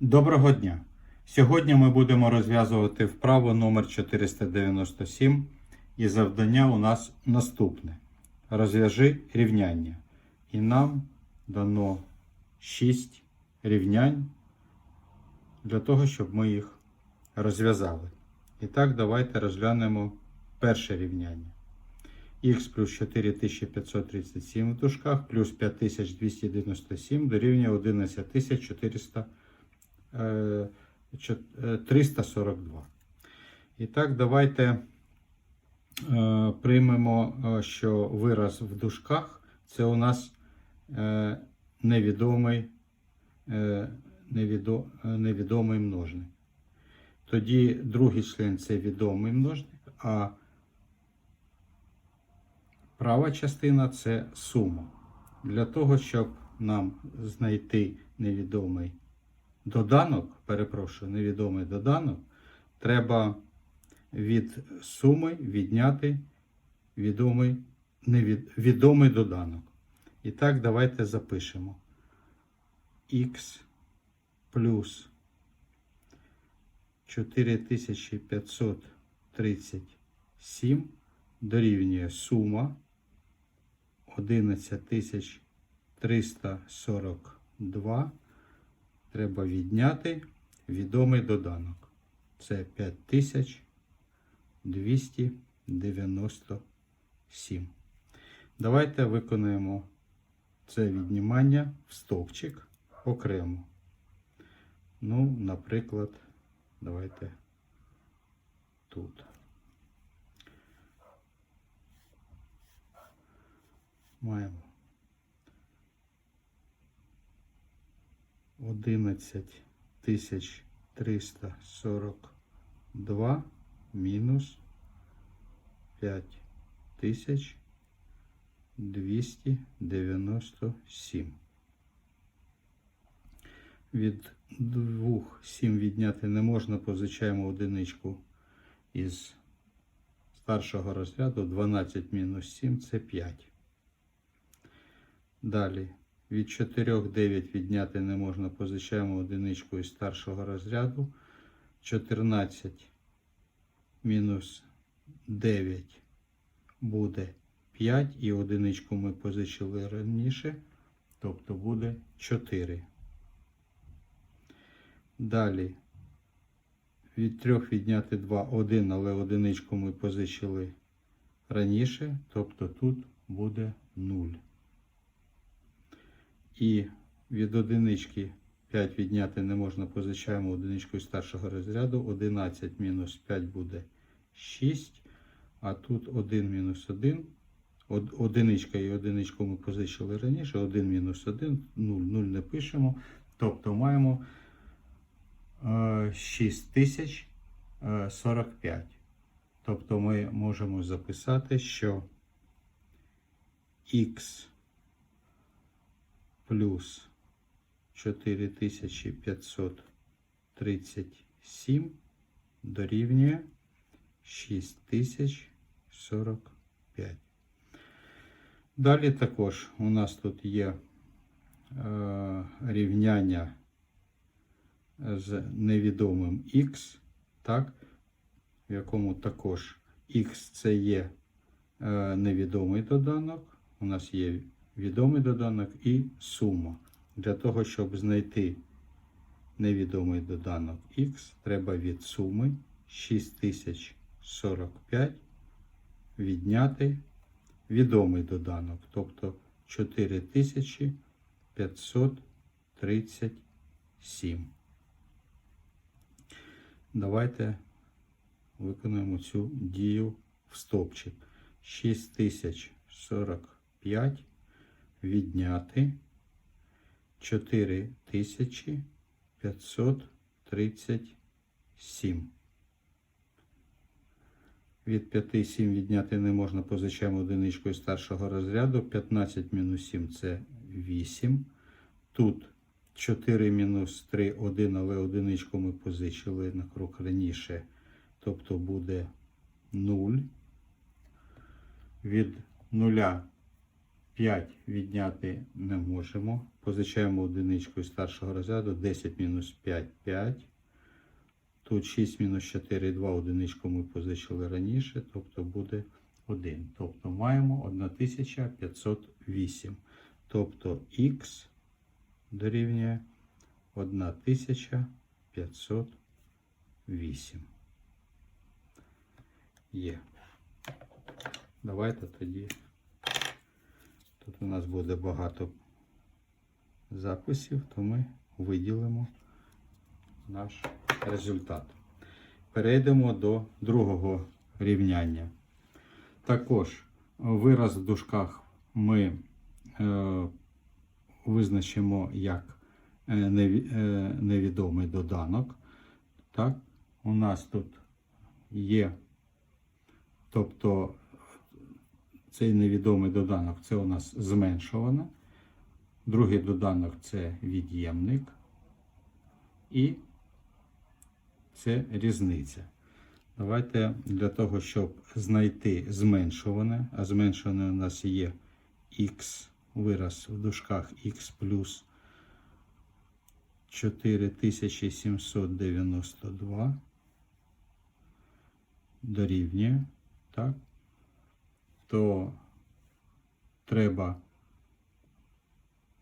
Доброго дня! Сьогодні ми будемо розв'язувати вправу номер 497 і завдання у нас наступне. Розв'яжи рівняння. І нам дано 6 рівнянь для того, щоб ми їх розв'язали. І так, давайте розглянемо перше рівняння. х плюс 4537 в дужках плюс 5297 дорівнює 11400 е, чо- е, 342. І так, давайте е, приймемо, е, що вираз в дужках це у нас е, невідомий, е, невідо, е, невідомий множник. Тоді другий член це відомий множник, а права частина це сума. Для того, щоб нам знайти невідомий доданок, перепрошую, невідомий доданок, треба від суми відняти відомий, невід, відомий доданок. І так, давайте запишемо. х плюс 4537 дорівнює сума 11342 треба відняти відомий доданок. Це 5297. Давайте виконаємо це віднімання в стовпчик окремо. Ну, наприклад, давайте тут. Маємо 11 тисяч 342 мінус 5 тисяч 297. Від двох 7 відняти не можна, позичаємо одиничку із старшого розряду. 12 мінус 7 це 5. Далі від 4 9 відняти не можна, позичаємо одиничку із старшого розряду. 14 мінус 9 буде 5, і одиничку ми позичили раніше, тобто буде 4. Далі від 3 відняти 2 1, але одиничку ми позичили раніше, тобто тут буде 0. І від одинички 5 відняти не можна, позичаємо одиничку із старшого розряду. 11 мінус 5 буде 6. А тут 1 мінус 1. Одиничка і одиничку ми позичили раніше. 1 мінус 1, 0, 0 не пишемо. Тобто маємо е, 6045. Тобто ми можемо записати, що х плюс 4537 дорівнює 6045. Далі також у нас тут є е, рівняння з невідомим х, так, в якому також х це є е, невідомий доданок. У нас є відомий доданок і сума. Для того, щоб знайти невідомий доданок х, треба від суми 6045 відняти відомий доданок, тобто 4537. Давайте виконаємо цю дію в стопчик. 6045 відняти 4537. Від 5 7 відняти не можна, позичаємо одиничку із старшого розряду. 15 мінус 7 це 8. Тут 4 мінус 3 1, але одиничку ми позичили на крок раніше. Тобто буде 0. Від 0 5 відняти не можемо. Позичаємо одиничку із старшого розряду. 10 мінус 5 5. Тут 6 мінус 4 2 одиничку ми позичили раніше, тобто буде 1. Тобто маємо 1508. Тобто х дорівнює 1508. Є. Давайте тоді. Тут у нас буде багато записів, то ми виділимо наш результат. Перейдемо до другого рівняння. Також вираз в дужках ми е, визначимо як е, е, невідомий доданок. Так? У нас тут є, тобто цей невідомий доданок це у нас зменшуване. Другий доданок це від'ємник. І це різниця. Давайте для того, щоб знайти зменшуване, а зменшуване у нас є х, вираз в дужках х плюс 4792 дорівнює, так? То треба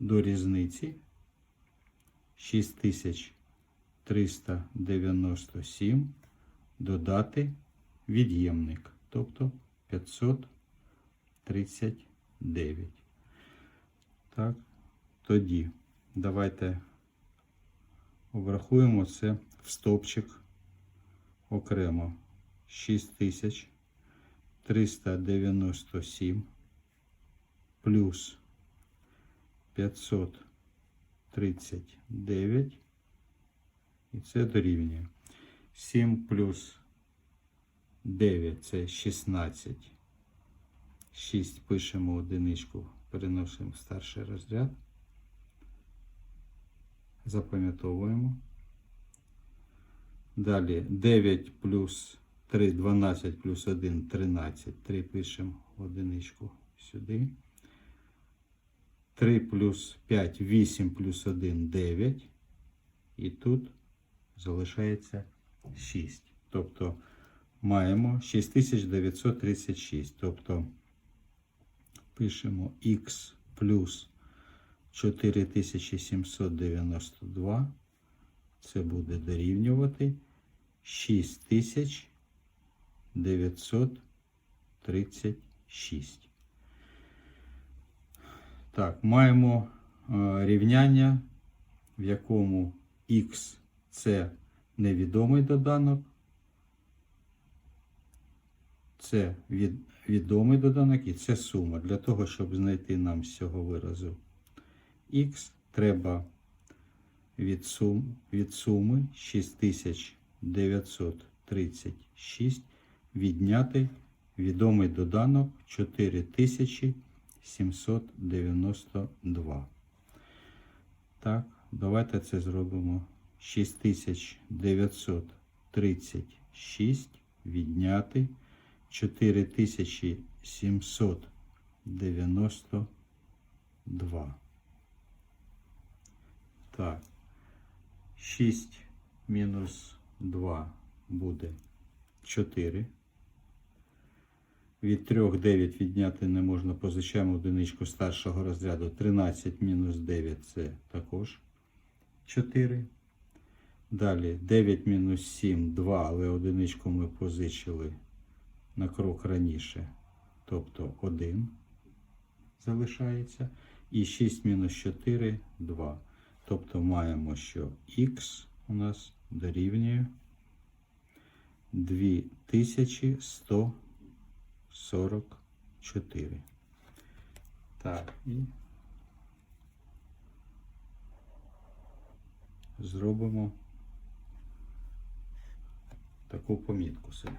до різниці 6397 додати від'ємник, тобто 539. Так, тоді давайте обрахуємо це в стовпчик окремо 6397 плюс 539 і це дорівнює 7 плюс 9 це 16. 6 пишемо одиничку, переносимо в старший розряд. Запам'ятовуємо. Далі 9 плюс 3, 12 плюс 1, 13. 3 пишемо одиничку сюди. 3 плюс 5, 8 плюс 1, 9. І тут залишається 6. Тобто маємо 6936. Тобто пишемо х плюс 4792. Це буде дорівнювати 6936. Так, маємо е, рівняння, в якому х це невідомий доданок. Це від, відомий доданок і це сума. Для того, щоб знайти нам з цього виразу х, треба від, сум, від суми 6936 відняти відомий доданок 4792. Так, давайте це зробимо. 6936 відняти 4792. Так. 6 мінус 2 буде 4. Від 3 9 відняти не можна, позичаємо одиничку старшого розряду. 13 мінус 9 це також 4. Далі 9 мінус 7 2, але одиничку ми позичили на крок раніше. Тобто 1 залишається. І 6 мінус 4 2. Тобто маємо, що х у нас дорівнює 2144. Так, і зробимо таку помітку собі.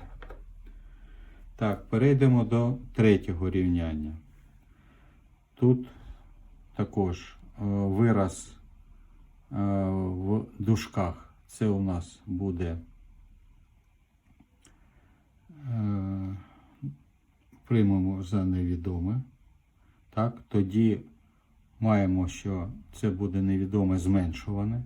Так, перейдемо до третього рівняння. Тут також е, вираз е, в дужках. Це у нас буде е, приймемо за невідоме. Так, тоді маємо, що це буде невідоме зменшуване.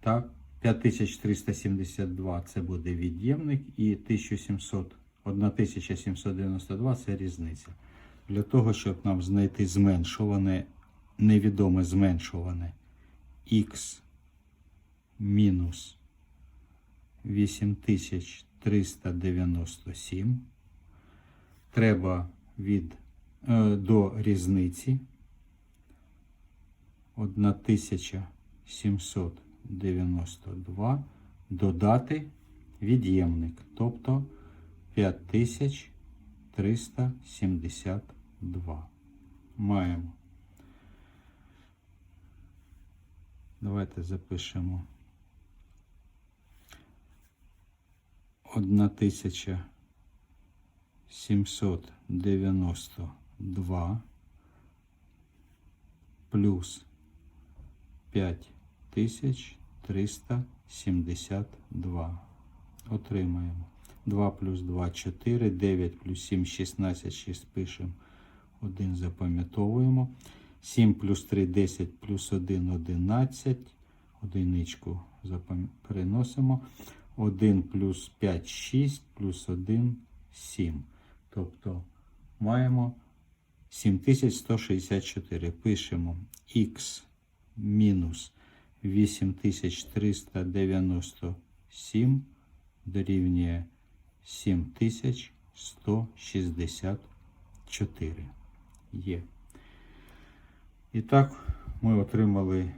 Так, 5372 це буде від'ємник і 1700, 1792 це різниця. Для того, щоб нам знайти зменшуване, невідоме зменшуване х мінус 8397, треба від е, до різниці 1792 додати від'ємник, тобто 5372. Маємо. Давайте запишемо 1792 плюс 5372. Отримаємо. 2 плюс 2 4, 9 плюс 7 16, 6 пишемо. 1 запам'ятовуємо. 7 плюс 3 10 плюс 1 11. Одиничку переносимо. 1 плюс 5 6 плюс 1 7. Тобто маємо 7164. Пишемо х мінус 8397 дорівнює 7164. Є. І так, ми отримали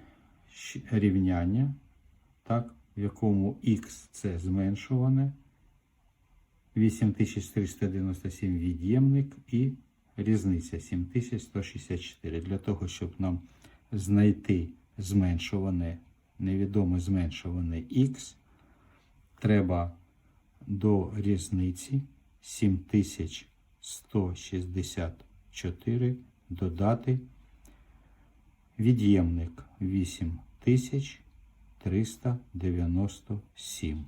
рівняння, так, в якому х це зменшуване, 8397 від'ємник і різниця 7164. Для того, щоб нам знайти зменшуване, невідоме зменшуване х, треба до різниці 7164 додати від'ємник 8397.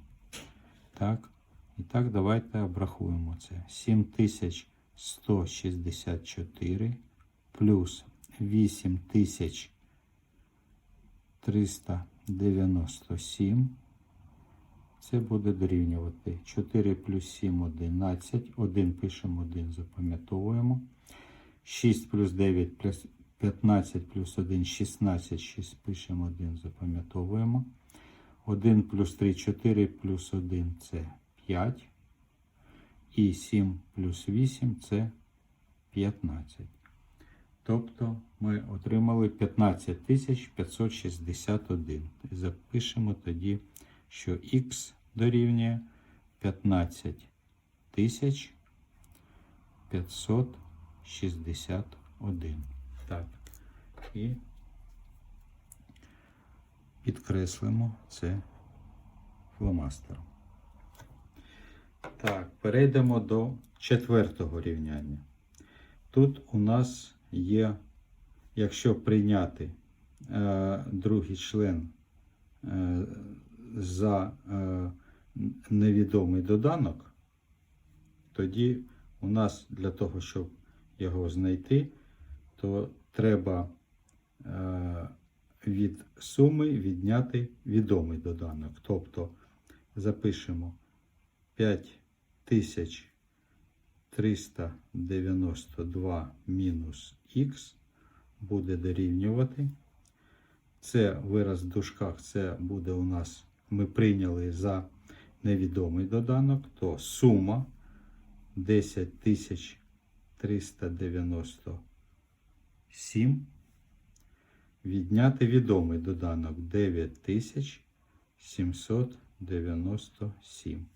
Так, і так, давайте обрахуємо це. 7164 плюс 8397. Це буде дорівнювати 4 плюс 7 11. 1 пишемо 1, запам'ятовуємо. 6 плюс 9 плюс 15 плюс 1 16. 6 пишемо 1, запам'ятовуємо. 1 плюс 3 4 плюс 1 це 5. І 7 плюс 8 це 15. Тобто ми отримали 15 561. Запишемо тоді, що х дорівнює 15 тисяч 561. Так. І підкреслимо це фломастером. Так, перейдемо до четвертого рівняння. Тут у нас є, якщо прийняти е, другий член е, за е, невідомий доданок, тоді у нас для того, щоб його знайти, то треба е, від суми відняти відомий доданок. Тобто запишемо 5392 мінус х буде дорівнювати. Це вираз в дужках, це буде у нас, ми прийняли за невідомий доданок, то сума 10397 відняти відомий доданок 9797.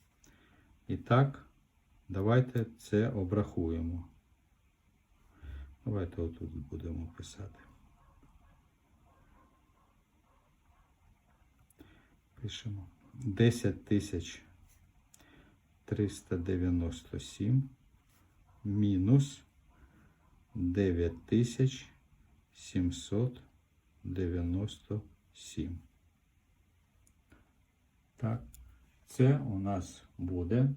І так, давайте це обрахуємо. Давайте отут будемо писати. Пишемо 10 тисяч 397 мінус 9 тисяч 797. Так, це у нас буде.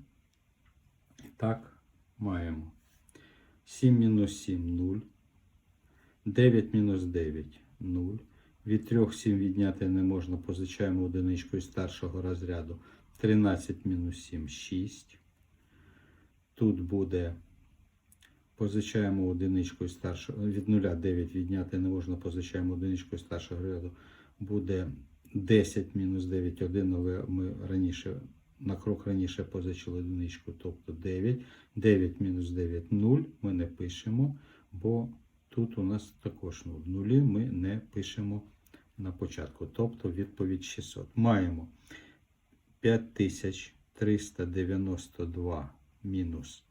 І так, маємо 7 мінус 7 0, 9 мінус 9 0. Від 3 7 відняти не можна, позичаємо одиничку із старшого розряду. 13 мінус 7 6. Тут буде позичаємо одиничку старшого від 0 9 відняти не можна, позичаємо одиничку старшого розряду. Буде 10 мінус 9 1, але ми раніше на крок раніше позичили одиничку, тобто 9. 9 мінус 9 0 ми не пишемо, бо тут у нас також 0. Нулі ми не пишемо на початку, тобто відповідь 600. Маємо 5392 мінус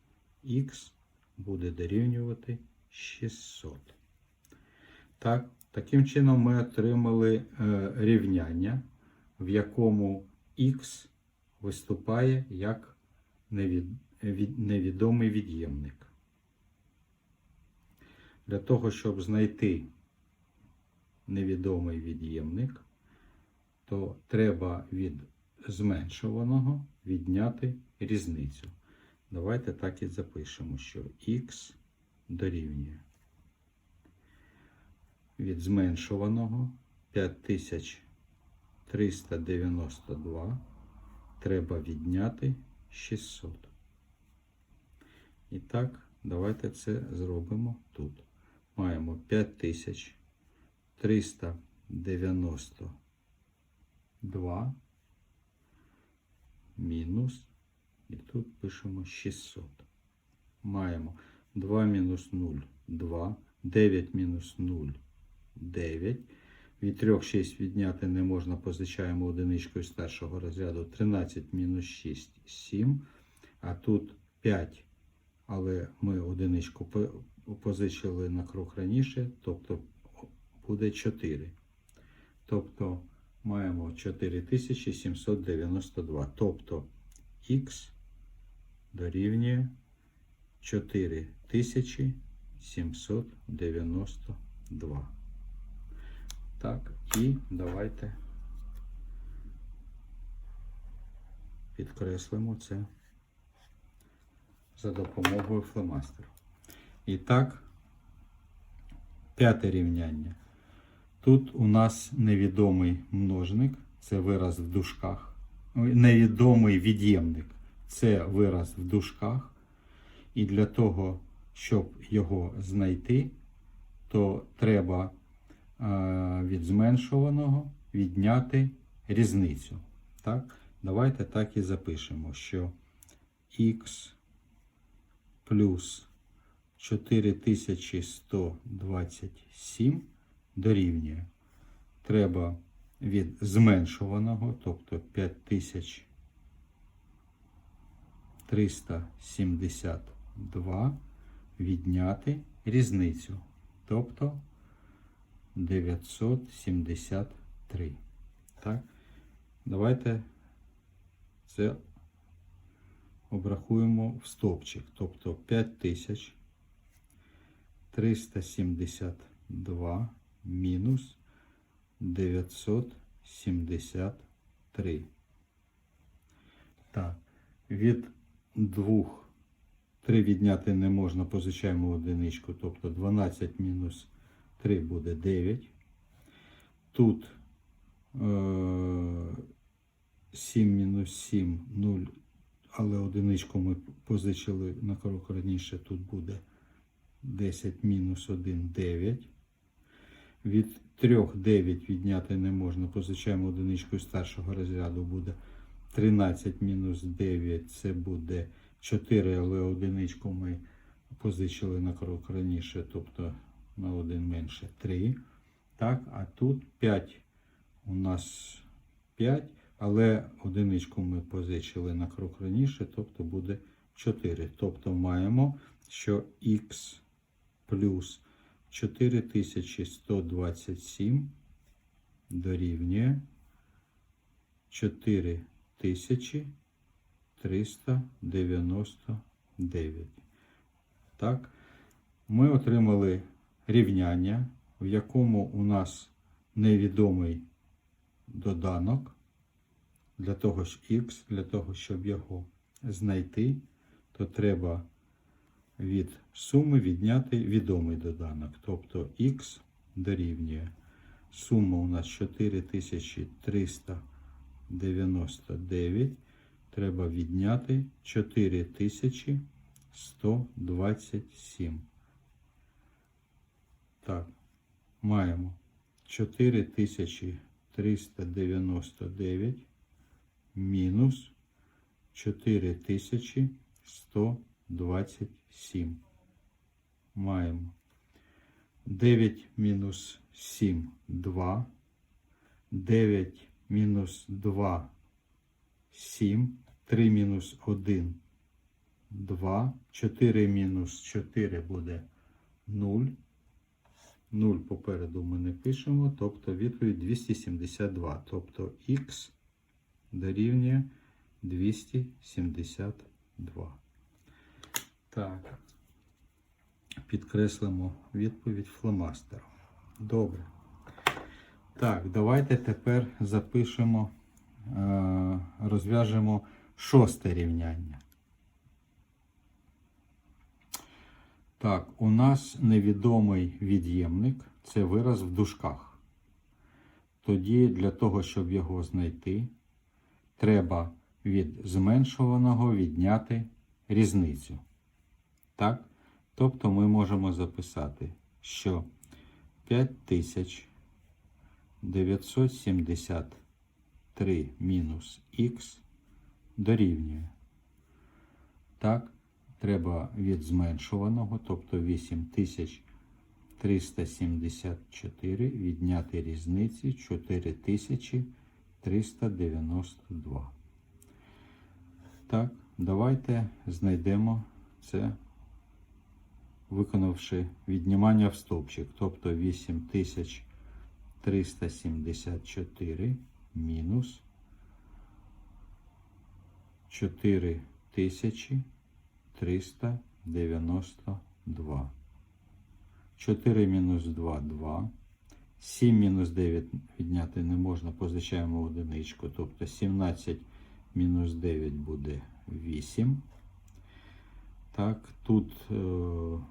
х буде дорівнювати 600. Так, таким чином ми отримали е, рівняння, в якому х виступає як невідомий від'ємник. Для того, щоб знайти невідомий від'ємник, то треба від зменшуваного відняти різницю. Давайте так і запишемо, що х дорівнює від зменшуваного 5392 треба відняти 600. І так, давайте це зробимо тут. Маємо 5392 мінус, і тут пишемо 600. Маємо 2 мінус 0 2, 9 мінус 0 9. Від 3 6 відняти не можна, позичаємо одиничкою з першого розряду 13 мінус 6 7. А тут 5, але ми одиничку позичили на крок раніше, тобто буде 4. Тобто маємо 4792. Тобто х дорівнює 4792. Так, і давайте підкреслимо це за допомогою фломастеру. І так, п'яте рівняння. Тут у нас невідомий множник, це вираз в дужках. Невідомий від'ємник це вираз в дужках. І для того, щоб його знайти, то треба від зменшуваного відняти різницю. Так? Давайте так і запишемо, що х плюс 4127 дорівнює. Треба від зменшуваного, тобто 5372 відняти різницю, тобто 973. Так? Давайте це обрахуємо в стовпчик, тобто 5372 мінус 973. Так, від двох 3 відняти не можна, позичаємо одиничку, тобто 12 мінус 3 буде 9. Тут е, 7 мінус 7 0, але одиничку ми позичили на крок раніше, тут буде 10 мінус 1 9. Від 3 9 відняти не можна, позичаємо одиничку з старшого розряду, буде 13 мінус 9, це буде 4, але одиничку ми позичили на крок раніше, тобто на один менше 3. Так, а тут 5 у нас 5, але одиничку ми позичили на крок раніше, тобто буде 4. Тобто маємо, що х плюс 4127 дорівнює 4399. Так, ми отримали рівняння, в якому у нас невідомий доданок для того ж х, для того, щоб його знайти, то треба від суми відняти відомий доданок. Тобто х дорівнює. Сума у нас 4399. Треба відняти 4127. Так, маємо 4399 мінус 4127. Маємо 9 мінус 7 2. 9 мінус 2 7. 3 мінус 1 2. 4 мінус 4 буде 0. 0 попереду ми не пишемо, тобто відповідь 272. Тобто х дорівнює 272. Так. Підкреслимо відповідь фломастером. Добре. Так, давайте тепер запишемо, е, розв'яжемо шосте рівняння. Так, у нас невідомий від'ємник це вираз в дужках. Тоді для того, щоб його знайти, треба від зменшуваного відняти різницю. Так? Тобто ми можемо записати, що 5973 мінус х дорівнює. Так, треба від зменшуваного, тобто 8374 відняти різниці 4392. Так, давайте знайдемо це, виконавши віднімання в стовпчик, тобто 8374 мінус 4392. 4 мінус 2 2. 7 мінус 9 відняти не можна, позичаємо одиничку, тобто 17 мінус 9 буде 8. Так, тут е,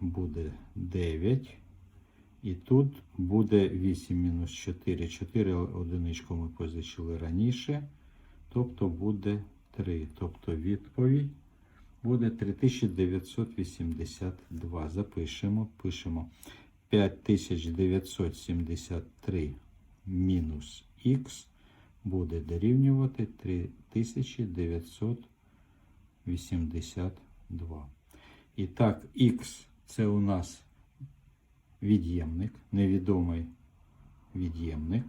буде 9. І тут буде 8 мінус 4. 4 одиничку ми позичили раніше. Тобто буде 3. Тобто відповідь буде 3982. Запишемо. Пишемо 5973 мінус х буде дорівнювати 3982. І так, х це у нас від'ємник, невідомий від'ємник.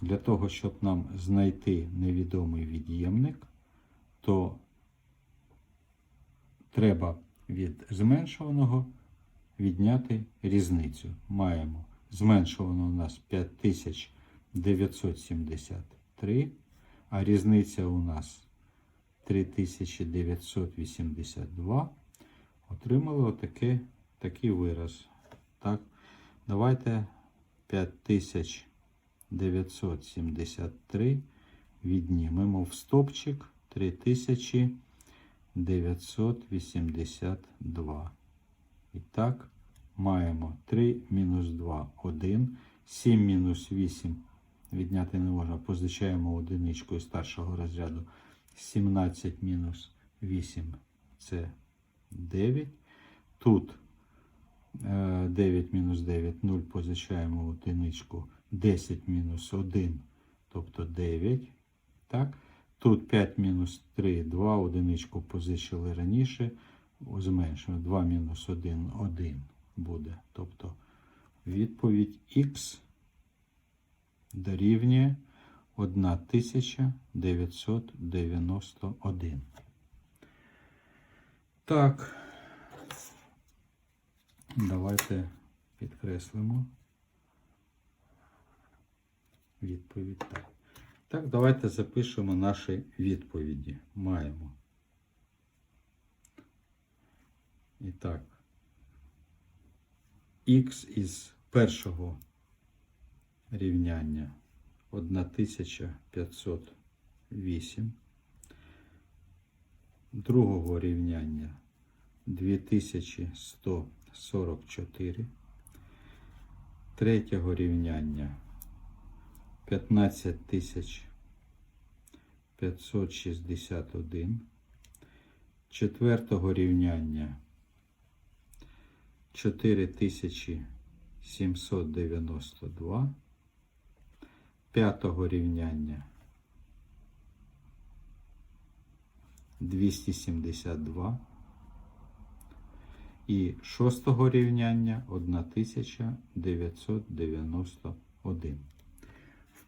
Для того, щоб нам знайти невідомий від'ємник, то треба від зменшуваного відняти різницю. Маємо зменшувано у нас 5973, а різниця у нас 3982. Отримали отаке, такий вираз. Так, давайте 5973 віднімемо в стопчик 3982. І так, маємо 3 мінус 2 1, 7 мінус 8 відняти не можна, позичаємо одиничку з старшого розряду. 17 мінус 8 це 9. Тут 9 мінус 9, 0 позичаємо одиничку. 10 мінус 1, тобто 9. Так? Тут 5 мінус 3, 2, одиничку позичили раніше. Зменшуємо 2 мінус 1, 1 буде. Тобто відповідь Х дорівнює 1991. Так, давайте підкреслимо відповідь. Так, так давайте запишемо наші відповіді. Маємо. І так, х із першого рівняння 1508, другого рівняння 2144. Третього рівняння 15561. Четвертого рівняння 4792. П'ятого рівняння 272 і шостого рівняння 1991.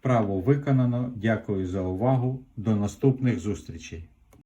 Вправо виконано. Дякую за увагу. До наступних зустрічей.